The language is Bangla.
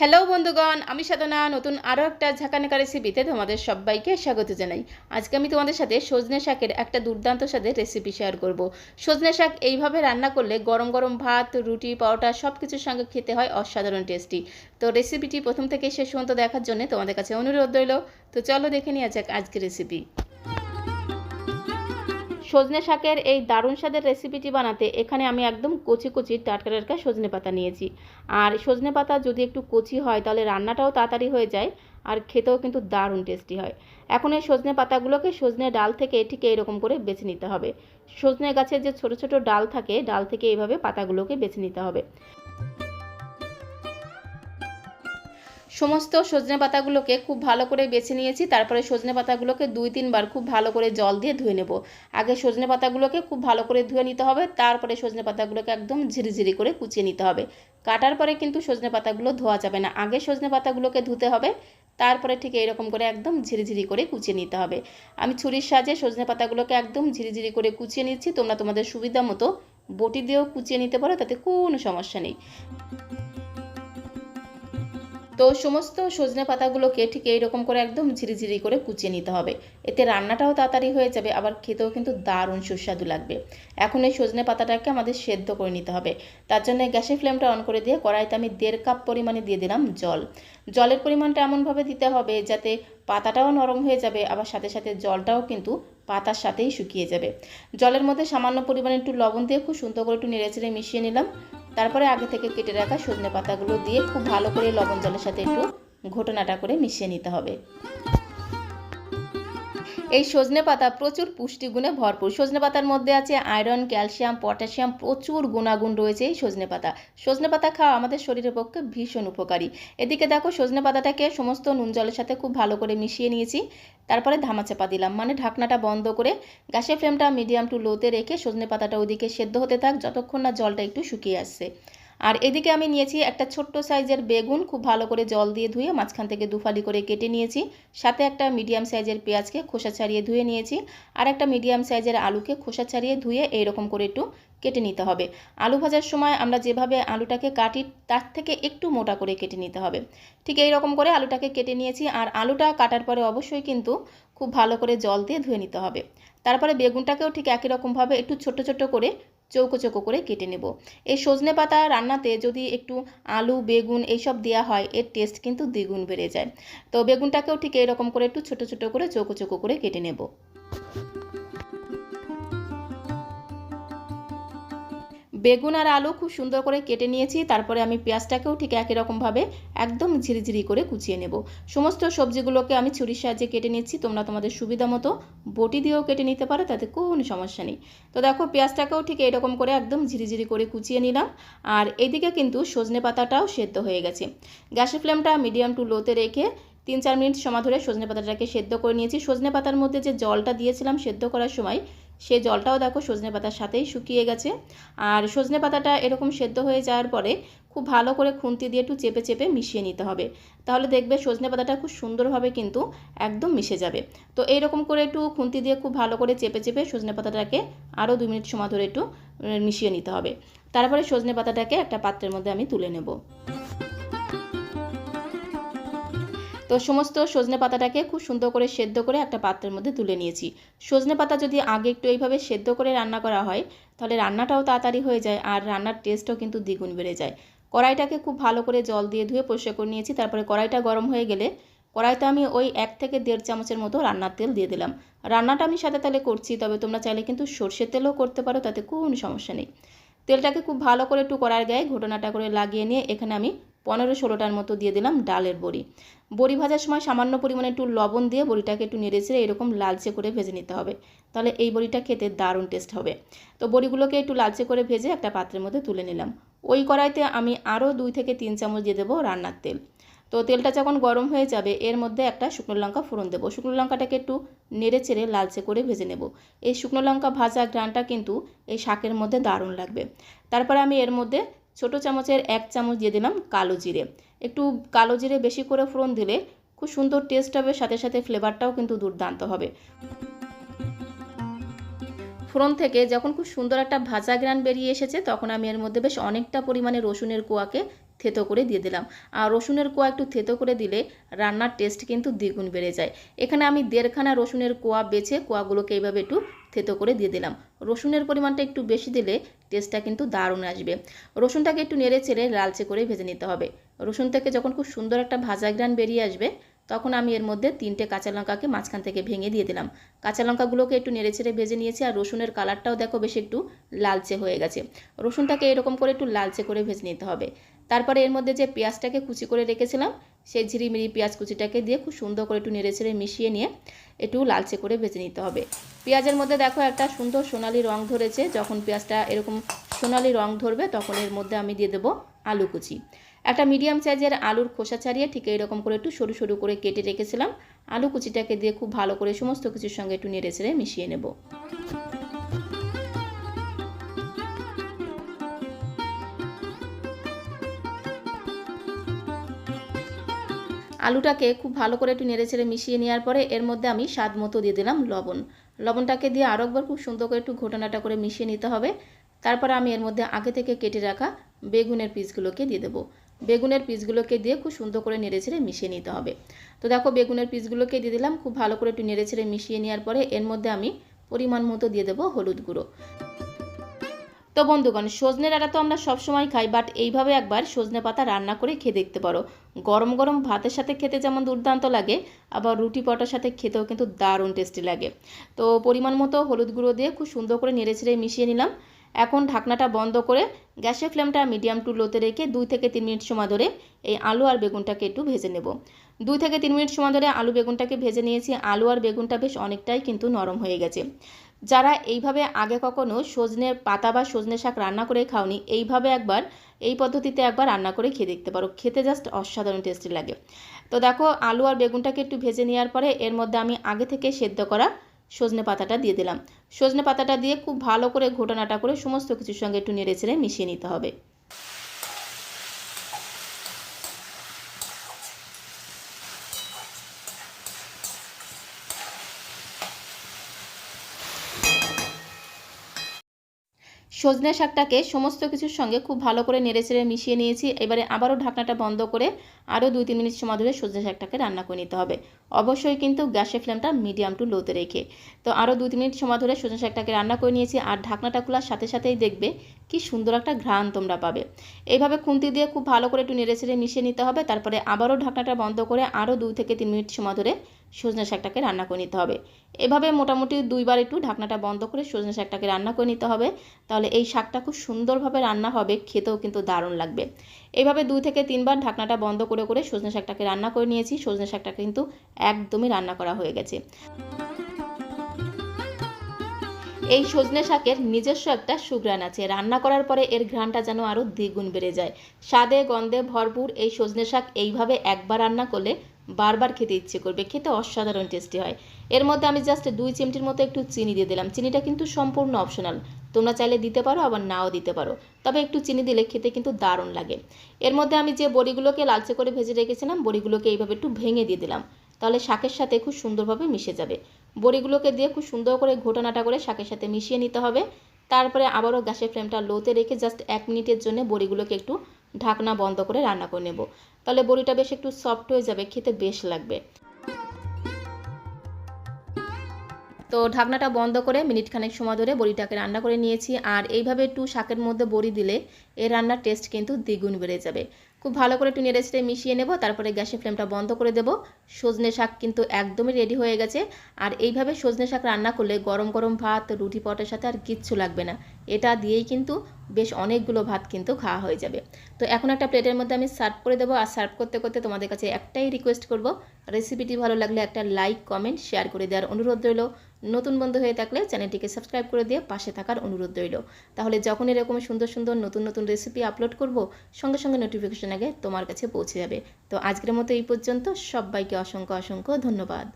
হ্যালো বন্ধুগণ, আমি সাধনা, নতুন আরও একটা ঝাঁকানাকা রেসিপিতে তোমাদের সবাইকে স্বাগত জানাই। আজকে আমি তোমাদের সাথে সজনে শাকের একটা দুর্দান্ত স্বাদের রেসিপি শেয়ার করব। সজনে শাক এইভাবে রান্না করলে গরম গরম ভাত, রুটি পাউটা সব কিছুর সঙ্গে খেতে হয় অসাধারণ টেস্টি তো রেসিপিটি প্রথম থেকে শেষ পর্যন্ত দেখার জন্য তোমাদের কাছে অনুরোধ রইল। তো চলো দেখে নিয়ে যাক আজকের রেসিপি সজনে শাকের এই দারুণ স্বাদের রেসিপিটি বানাতে এখানে আমি একদম কচি কচি টাটকা টাটকা সজনে পাতা নিয়েছি। আর সজনে পাতা যদি একটু কচি হয়, তাহলে রান্নাটাও তাড়াতাড়ি হয়ে যায় আর খেতেও কিন্তু দারুণ টেস্টি হয়। এখন এই সজনে পাতাগুলোকে সজনে ডাল থেকে ঠিক এরকম করে বেছে নিতে হবে। সজনে গাছের যে ছোট ছোট ডাল থাকে, ডাল থেকে এইভাবে পাতাগুলোকে বেছে নিতে হবে। সমস্ত সজনে পাতাগুলোকে খুব ভালো করে বেছে নিয়েছি, তারপরে সজনে পাতাগুলোকে দুই তিনবার খুব ভালো করে জল দিয়ে ধুয়ে নেব। আগে সজনে পাতাগুলোকে খুব ভালো করে ধুয়ে নিতে হবে, তারপরে সজনে পাতাগুলোকে একদম ঝিরিঝিরি করে কুচিয়ে নিতে হবে। কাটার পরে কিন্তু সজনে পাতাগুলো ধোয়া যাবে না, আগে সজনে পাতাগুলোকে ধুতে হবে, তারপরে ঠিক এইরকম করে একদম ঝিরিঝিরি করে কুচিয়ে নিতে হবে। আমি ছুরির সাহায্যে সজনে পাতাগুলোকে একদম ঝিরিঝিরি করে কুচিয়ে নিচ্ছি, তোমরা তোমাদের সুবিধা মতো বটি দিয়েও কুচিয়ে নিতে পারো, তাতে কোনো সমস্যা নেই। তো সমস্ত সজনে পাতাগুলোকে ঠিক এইরকম করে একদম ঝিরিঝিরি করে কুচিয়ে নিতে হবে। এতে রান্নাটাও তাড়াতাড়ি হয়ে যাবে, আবার খেতেও কিন্তু দারুণ সুস্বাদু লাগবে। এখন এই সজনে পাতাটাকে আমাদের সেদ্ধ করে নিতে হবে। তার জন্য গ্যাসের ফ্লেমটা অন করে দিয়ে কড়াইতে আমি দেড় কাপ পরিমাণে দিয়ে দিলাম জল। জলের পরিমাণটা এমনভাবে দিতে হবে যাতে পাতাটাও নরম হয়ে যাবে, আবার সাথে সাথে জলটাও কিন্তু পাতার সাথেই শুকিয়ে যাবে। জলের মধ্যে সামান্য পরিমাণে একটু লবণ দিয়ে খুব সুন্দর করে একটু নেড়েচেড়ে মিশিয়ে নিলাম। তারপরে আগে থেকে কেটে রাখা সজনে পাতাগুলো দিয়ে খুব ভালো করে লবণ জলের সাথে একটু ঘটনাটা করে মিশিয়ে নিতে হবে। এই সজনে পাতা প্রচুর পুষ্টিগুণে ভরপুর। সজনে পাতার মধ্যে আছে আয়রন, ক্যালসিয়াম, পটাশিয়াম, প্রচুর গুণাগুণ রয়েছে এই সজনে পাতা। সজনে পাতা খাওয়া আমাদের শরীরের পক্ষে ভীষণ উপকারী। এদিকে দেখো, সজনে পাতাটাকে সমস্ত নুন জলের সাথে খুব ভালো করে মিশিয়ে নিয়েছি। তারপরে ধামাচাপা দিলাম মানে ঢাকনাটা বন্ধ করে গ্যাসের ফ্লেমটা মিডিয়াম টু লোতে রেখে সজনে পাতাটা ওদিকে সেদ্ধ হতে থাক, যতক্ষণ না জলটা একটু শুকিয়ে আসছে। আর এদিকে আমি নিয়েছি একটা ছোট্ট সাইজের বেগুন, খুব ভালো করে জল দিয়ে ধুয়ে মাঝখান থেকে দুফালি করে কেটে নিয়েছি। সাথে একটা মিডিয়াম সাইজের পেঁয়াজকে খোসা ছাড়িয়ে ধুয়ে নিয়েছি। আর একটা মিডিয়াম সাইজের আলুকে খোসা ছাড়িয়ে ধুয়ে এইরকম করে একটু কেটে নিতে হবে। আলু ভাজার সময় আমরা যেভাবে আলুটাকে কাটি, তার থেকে একটু মোটা করে কেটে নিতে হবে। ঠিক এই রকম করে আলুটাকে কেটে নিয়েছি আর আলুটা কাটার পরে অবশ্যই কিন্তু খুব ভালো করে জল দিয়ে ধুয়ে নিতে হবে। তারপরে বেগুনটাকেও ঠিক একই রকমভাবে একটু ছোট ছোট করে চৌকো চৌকো করে কেটে নেব। এই সজনে পাতা রান্নাতে যদি একটু আলু, বেগুন এইসব দেওয়া হয়, এর টেস্ট কিন্তু দ্বিগুণ বেড়ে যায়। তো বেগুনটাকেও ঠিক এরকম করে একটু ছোট ছোট করে চৌকো চৌকো করে কেটে নেব। বেগুন আর আলু খুব সুন্দর করে কেটে নিয়েছি, তারপরে আমি পেঁয়াজটাকেও ঠিক একই রকমভাবে একদম ঝিরিঝিরি করে কুচিয়ে নেব। সমস্ত সবজিগুলোকে আমি ছুরির সাহায্যে কেটে নিচ্ছি, তোমরা তোমাদের সুবিধা মতো বটি দিয়েও কেটে নিতে পারো, তাতে কোনো সমস্যা নেই। তো দেখো, পেঁয়াজটাকেও ঠিক এরকম করে একদম ঝিরিঝিরি করে কুচিয়ে নিলাম, আর এদিকে কিন্তু সজনে পাতাটাও সেদ্ধ হয়ে গেছে। গ্যাসের ফ্লেমটা মিডিয়াম টু লোতে রেখে তিন চার মিনিট সময় ধরে সজনে পাতাটাকে সেদ্ধ করে নিয়েছি। সজনে পাতার মধ্যে যে জলটা দিয়েছিলাম সেদ্ধ করার সময় সে জলটাও দেখো সজনে পাতার সাথেই শুকিয়ে গেছে। আর সজনে পাতাটা এরকম সেদ্ধ হয়ে যাওয়ার পরে খুব ভালো করে খুন্তি দিয়ে একটু চেপে চেপে মিশিয়ে নিতে হবে। তাহলে দেখবে সজনে পাতাটা খুব সুন্দরভাবে কিন্তু একদম মিশে যাবে। তো এইরকম করে একটু খুন্তি দিয়ে খুব ভালো করে চেপে চেপে সজনে পাতাটাকে আরও দু মিনিট সময় ধরে একটু মিশিয়ে নিতে হবে। তারপরে সজনে পাতাটাকে একটা পাত্রের মধ্যে আমি তুলে নেব। তো সমস্ত সজনে পাতাটাকে খুব সুন্দর করে সেদ্ধ করে একটা পাত্রের মধ্যে তুলে নিয়েছি। সজনে পাতা যদি আগে একটু এইভাবে সেদ্ধ করে রান্না করা হয়, তাহলে রান্নাটাও তাড়াতাড়ি হয়ে যায় আর রান্নার টেস্টও কিন্তু দ্বিগুণ বেড়ে যায়। কড়াইটাকে খুব ভালো করে জল দিয়ে ধুয়ে পরিষ্কার করে নিয়েছি, তারপরে কড়াইটা গরম হয়ে গেলে কড়াইতে আমি ওই এক থেকে দেড় চামচের মতো রান্নার তেল দিয়ে দিলাম। রান্নাটা আমি সাদা তেলে করছি, তবে তোমরা চাইলে কিন্তু সর্ষের তেলও করতে পারো, তাতে কোনো সমস্যা নেই। তেলটাকে খুব ভালো করে একটু কড়ার গায়ে ঘটনাটা করে লাগিয়ে নিয়ে এখানে আমি পনেরো ষোলোটার মতো দিয়ে দিলাম ডালের বড়ি। বড়ি ভাজার সময় সামান্য পরিমাণে একটু লবণ দিয়ে বড়িটাকে একটু নেড়ে ছেড়ে এরকম লালচে করে ভেজে নিতে হবে। তাহলে এই বড়িটা খেতে দারুণ টেস্ট হবে। তো বড়িগুলোকে একটু লালচে করে ভেজে একটা পাত্রের মধ্যে তুলে নিলাম। ওই কড়াইতে আমি আরও দুই থেকে তিন চামচ দিয়ে দেবো রান্নার তেল। তো তেলটা যখন গরম হয়ে যাবে, এর মধ্যে একটা শুকনো লঙ্কা ফোড়ন দেবো। শুকনো লঙ্কাটাকে একটু নেড়ে চেড়ে লালচে করে ভেজে নেব। এই শুকনো লঙ্কা ভাজা গ্রানটা কিন্তু এই শাকের মধ্যে দারুণ লাগবে। তারপরে আমি এর মধ্যে ছোট চামচের এক চামচ দিয়ে দিলাম কালো জিরে। একটু কালো জিরে বেশি করে ফোড়ন দিলে খুব সুন্দর টেস্ট হবে, সাথে সাথে ফ্লেভারটাও কিন্তু দুর্দান্ত হবে। ফোড়ন থেকে যখন খুব সুন্দর একটা ভাজা গ্রান বেরিয়ে এসেছে, তখন আমি এর মধ্যে বেশ অনেকটা পরিমাণে রসুনের কোয়াকে থেতো করে দিয়ে দিলাম। আর রসুনের কোয়া একটু থেতো করে দিলে রান্নার টেস্ট কিন্তু দ্বিগুণ বেড়ে যায়। এখানে আমি দেড়খানা রসুনের কোয়া বেছে কোয়াগুলোকে এইভাবে একটু থেতো করে দিয়ে দিলাম। রসুনের পরিমাণটা একটু বেশি দিলে টেস্টটা কিন্তু দারুণ আসবে। রসুনটাকে একটু নেড়ে ছেড়ে লালচে করে ভেজে নিতে হবে। রসুন থেকে যখন খুব সুন্দর একটা ভাজা গ্রান বেরিয়ে আসবে, তখন আমি এর মধ্যে তিনটে কাঁচা লঙ্কাকে মাঝখান থেকে ভেঙে দিয়ে দিলাম। কাঁচা লঙ্কাগুলোকে একটু নেড়ে ছেড়ে ভেজে নিয়েছি আর রসুনের কালারটাও দেখো বেশ একটু লালচে হয়ে গেছে। রসুনটাকে এরকম করে একটু লালচে করে ভেজে নিতে হবে। তারপরে এর মধ্যে যে পেঁয়াজটাকে কুচি করে রেখেছিলাম, সেই ঝিরিমিরি পেঁয়াজ কুচিটাকে দিয়ে খুব সুন্দর করে একটু নেড়ে ছেড়ে মিশিয়ে নিয়ে একটু লালচে করে ভেজে নিতে হবে। পেঁয়াজের মধ্যে দেখো একটা সুন্দর সোনালি রং ধরেছে, যখন পেঁয়াজটা এরকম সোনালি রং ধরবে তখন এর মধ্যে আমি দিয়ে দেবো আলু কুচি। একটা মিডিয়াম সাইজের আলুর খোসা ছাড়িয়ে ঠিক এরকম করে একটু সরু সরু করে কেটে রেখেছিলাম। আলু কুচিটাকে দিয়ে খুব ভালো করে সমস্ত কিছুর সঙ্গে একটু নেড়ে ছেড়ে মিশিয়ে নেব। আলুটাকে খুব ভালো করে একটু নেড়ে ছেড়ে মিশিয়ে নেওয়ার পরে এর মধ্যে আমি স্বাদ মতো দিয়ে দিলাম লবণ। লবণটাকে দিয়ে আরও একবার খুব সুন্দর করে একটু ঘটনাটা করে মিশিয়ে নিতে হবে। তারপর আমি এর মধ্যে আগে থেকে কেটে রাখা বেগুনের পিসগুলোকে দিয়ে দেবো। বেগুনের পিসগুলোকে দিয়ে খুব সুন্দর করে নেড়ে ছেড়ে মিশিয়ে নিতে হবে। তো দেখো বেগুনের পিসগুলোকে দিয়ে দিলাম, খুব ভালো করে একটু নেড়ে ছেড়ে মিশিয়ে নেওয়ার পরে এর মধ্যে আমি পরিমাণ মতো দিয়ে দেবো হলুদ গুঁড়ো। তো বন্ধুগণ, সজনে ডাঁটা তো আমরা সবসময় খাই বাট এইভাবে একবার সজনে পাতা রান্না করে খেয়ে দেখতে পারো। গরম গরম ভাতের সাথে খেতে যেমন দুর্দান্ত লাগে, আবার রুটি পটার সাথে খেতেও কিন্তু দারুণ টেস্টি লাগে। তো পরিমাণ মতো হলুদ গুঁড়ো দিয়ে খুব সুন্দর করে নেড়ে ছেড়ে মিশিয়ে নিলাম। এখন ঢাকনাটা বন্ধ করে গ্যাসের ফ্লেমটা মিডিয়াম টু লোতে রেখে দুই থেকে তিন মিনিট সময় ধরে এই আলু আর বেগুনটাকে একটু ভেজে নেব। দুই থেকে তিন মিনিট সময় ধরে আলু বেগুনটাকে ভেজে নিয়েছি। আলু আর বেগুনটা বেশ অনেকটাই কিন্তু নরম হয়ে গেছে। যারা এইভাবে আগে কখনো সজনের পাতা বা সজনে শাক রান্না করে খাওনি, এইভাবে একবার, এই পদ্ধতিতে একবার রান্না করে খেয়ে দেখতে পারো। খেতে জাস্ট অসাধারণ টেস্টি লাগে। তো দেখো, আলু আর বেগুনটাকে একটু ভেজে নেওয়ার পরে এর মধ্যে আমি আগে থেকে সেদ্ধ করা সজনে পাতাটা দিয়ে দিলাম। সজনে পাতাটা দিয়ে খুব ভালো করে ঘোটানাটা করে সমস্ত কিছুর সঙ্গে একটু নেড়ে ছেড়ে মিশিয়ে নিতে হবে। সজনে শাকটাকে সমস্ত কিছুর সঙ্গে খুব ভালো করে নেড়ে চেড়ে মিশিয়ে নিয়েছি। এবারে আবারও ঢাকনাটা বন্ধ করে আরও দুই তিন মিনিট সময় ধরে সজনে শাকটাকে রান্না করে নিতে হবে। অবশ্যই কিন্তু গ্যাসের ফ্লেমটা মিডিয়াম টু লোতে রেখে। তো আরও দুই তিন মিনিট সময় ধরে সজনে শাকটাকে রান্না করে নিয়েছি আর ঢাকনাটা খোলার সাথে সাথেই দেখবে কি সুন্দর একটা ঘ্রাণ তোমরা পাবে। এইভাবে খুন্তি দিয়ে খুব ভালো করে একটু নেড়ে ছেড়ে মিশিয়ে নিতে হবে। তারপরে আবারও ঢাকনাটা বন্ধ করে আরও দুই থেকে তিন মিনিট সময় ধরে সজনে শাকটাকে রান্না করে নিতে হবে। এভাবে মোটামুটি দুইবার একটু ঢাকনাটা বন্ধ করে সজনে শাকটাকে রান্না করে নিতে হবে। তাহলে এই শাকটা খুব সুন্দরভাবে রান্না হবে, খেতেও কিন্তু দারুণ লাগবে। এইভাবে দুই থেকে তিনবার ঢাকনাটা বন্ধ করে করে সজনে শাকটাকে রান্না করে নিয়েছি। সজনে শাকটা কিন্তু একদমই রান্না করা হয়ে গেছে। এই সজনে শাকের নিজস্ব একটা সুঘ্রাণ আছে। রান্না করার পরে এর ঘ্রাণটা যেন আরও দ্বিগুণ বেড়ে যায়। স্বাদে গন্ধে ভরপুর এই সজনে শাক এইভাবে একবার রান্না করলে বারবার খেতে ইচ্ছে করবে। খেতে অসাধারণ টেস্টি হয়। এর মধ্যে আমি জাস্ট দুই চিমটির মতো একটু চিনি দিয়ে দিলাম। চিনিটা কিন্তু সম্পূর্ণ অপশনাল তোমরা চাইলে দিতে পারো, আবার নাও দিতে পারো। তবে একটু চিনি দিলে খেতে কিন্তু দারুণ লাগে। এর মধ্যে আমি যে বড়িগুলোকে লালচে করে ভেজে রেখেছিলাম, বড়িগুলোকে এইভাবে একটু ভেঙে দিয়ে দিলাম। তাহলে শাকের সাথে খুব সুন্দরভাবে মিশে যাবে। বড়িগুলোকে দিয়ে খুব সুন্দর করে ঘোটানাটা করে শাকের সাথে মিশিয়ে নিতে হবে। তারপরে আবারও গ্যাসের ফ্লেমটা লোতে রেখে জাস্ট এক মিনিটের জন্য বড়িগুলোকে একটু ঢাকনা বন্ধ করে রান্না করে নেব। তাহলে বড়িটা বেশ একটু সফট হয়ে যাবে, খেতে বেশ লাগবে। তো ঢাকনাটা বন্ধ করে মিনিট খানেক সময় ধরে বড়িটাকে রান্না করে নিয়েছি। আর এইভাবে একটু শাকের মধ্যে বড়ি দিলে এই রান্নার টেস্ট কিন্তু দ্বিগুণ বেড়ে যাবে। খুব ভালো করে একটু ছেড়ে মিশিয়ে নেব, তারপরে গ্যাসের ফ্লেমটা বন্ধ করে দেব। সজনে শাক কিন্তু একদমই রেডি হয়ে গেছে। আর এইভাবে সজনে শাক রান্না করলে গরম গরম ভাত, রুটি পটের সাথে আর কিচ্ছু লাগবে না। এটা দিয়েই কিন্তু বেশ অনেকগুলো ভাত কিন্তু খাওয়া হয়ে যাবে। তো এখন একটা প্লেটের মধ্যে আমি সার্ভ করে দেবো। আর সার্ভ করতে করতে তোমাদের কাছে একটাই রিকোয়েস্ট করব। রেসিপিটি ভালো লাগলে একটা লাইক কমেন্ট শেয়ার করে দেওয়ার অনুরোধ রইল। নতুন বন্ধু হয়ে থাকলে চ্যানেলটিকে সাবস্ক্রাইব করে দিয়ে পাশে থাকার অনুরোধ রইল। তাহলে যখন এরকম সুন্দর সুন্দর নতুন নতুন নতুন রেসিপি আপলোড করব, সঙ্গে সঙ্গে নোটিফিকেশন আগে তোমার কাছে পৌঁছে যাবে। তো আজকের মতো এই পর্যন্ত, সবাইকে অসংখ্য অসংখ্য ধন্যবাদ।